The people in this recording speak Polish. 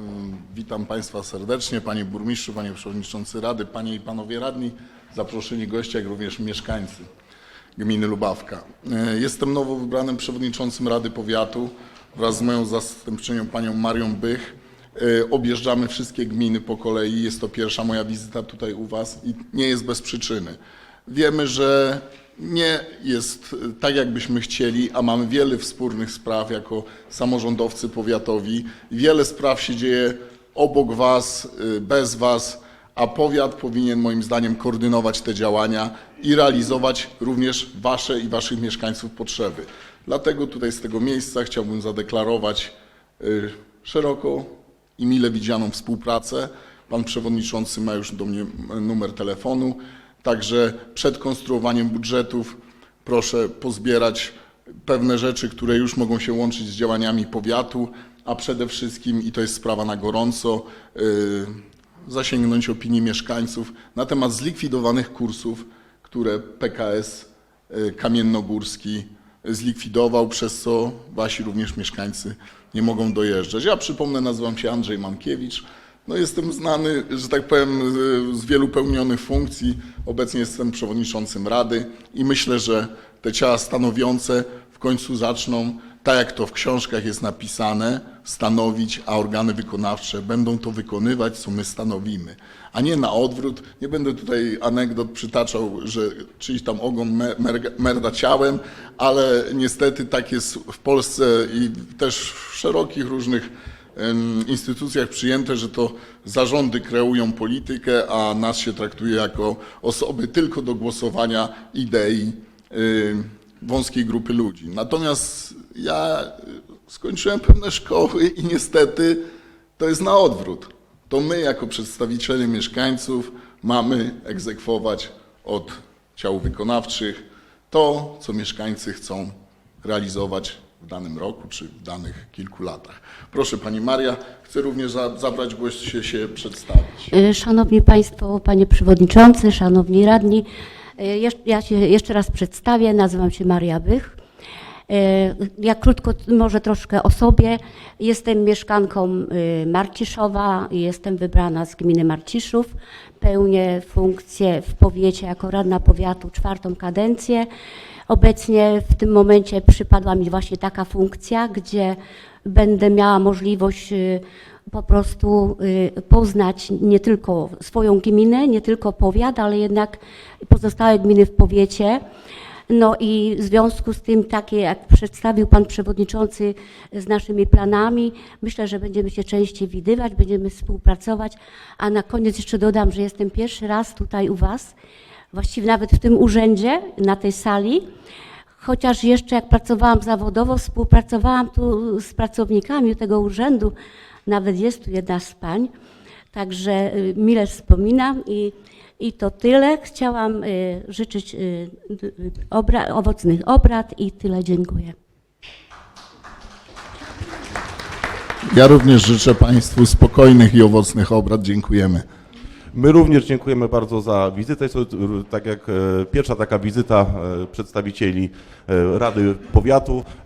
Ym, Witam Państwa serdecznie, Panie Burmistrzu, Panie Przewodniczący Rady, Panie i Panowie Radni, zaproszeni goście, jak również mieszkańcy gminy Lubawka. Y, Jestem nowo wybranym Przewodniczącym Rady Powiatu wraz z moją zastępczynią Panią Marią Bych. Y, Objeżdżamy wszystkie gminy po kolei. Jest to pierwsza moja wizyta tutaj u Was i nie jest bez przyczyny. Wiemy, że nie jest y, tak, jakbyśmy chcieli, a mamy wiele wspólnych spraw jako samorządowcy powiatowi. Wiele spraw się dzieje obok Was, y, bez Was, a powiat powinien moim zdaniem koordynować te działania i realizować również Wasze i Waszych mieszkańców potrzeby. Dlatego tutaj z tego miejsca chciałbym zadeklarować y, szeroko i mile widzianą współpracę. Pan przewodniczący ma już do mnie numer telefonu. Także przed konstruowaniem budżetów proszę pozbierać pewne rzeczy, które już mogą się łączyć z działaniami powiatu, a przede wszystkim, i to jest sprawa na gorąco, yy, zasięgnąć opinii mieszkańców na temat zlikwidowanych kursów, które PKS y, Kamiennogórski zlikwidował, przez co wasi również mieszkańcy nie mogą dojeżdżać. Ja przypomnę, nazywam się Andrzej Mankiewicz. No jestem znany, że tak powiem, z- wielu pełnionych funkcji. Obecnie jestem przewodniczącym Rady i myślę, że te ciała stanowiące w końcu zaczną, tak jak to w książkach jest napisane, stanowić, a organy wykonawcze będą to wykonywać, co my stanowimy. A nie na odwrót. Nie będę tutaj anegdot przytaczał, że czyjś tam ogon me- merga- merda ciałem, ale niestety tak jest w Polsce i też w szerokich różnych instytucjach przyjęte, że to zarządy kreują politykę, a nas się traktuje jako osoby tylko do głosowania idei y, wąskiej grupy ludzi. Natomiast ja skończyłem pewne szkoły i niestety to jest na odwrót. To my jako przedstawiciele mieszkańców mamy egzekwować od ciał wykonawczych to, co mieszkańcy chcą realizować w danym roku czy w danych kilku latach. Proszę Pani Maria, chcę również za, zabrać głos się, się przedstawić. Y, Szanowni Państwo, Panie Przewodniczący, Szanowni Radni, jesz- ja się jeszcze raz przedstawię, nazywam się Maria Bych. Y, Ja krótko może troszkę o sobie. Jestem mieszkanką y, Marciszowa, jestem wybrana z gminy Marciszów. Pełnię funkcję w powiecie jako radna powiatu czwartą kadencję. Obecnie w tym momencie przypadła mi właśnie taka funkcja, gdzie będę miała możliwość y, po prostu y, poznać nie tylko swoją gminę, nie tylko powiat, ale jednak pozostałe gminy w powiecie. No i w związku z tym, takie jak przedstawił Pan Przewodniczący z naszymi planami, myślę, że będziemy się częściej widywać, będziemy współpracować. A na koniec jeszcze dodam, że jestem pierwszy raz tutaj u Was, właściwie nawet w tym urzędzie, na tej sali. Chociaż jeszcze jak pracowałam zawodowo, współpracowałam tu z pracownikami tego urzędu, nawet jest tu jedna z pań, także y, mile wspominam i, i to tyle. Chciałam y, życzyć y, obra, owocnych obrad i tyle dziękuję. Ja również życzę Państwu spokojnych i owocnych obrad. Dziękujemy. My również dziękujemy bardzo za wizytę. Jest to tak jak e, pierwsza taka wizyta e, przedstawicieli e, Rady Powiatu.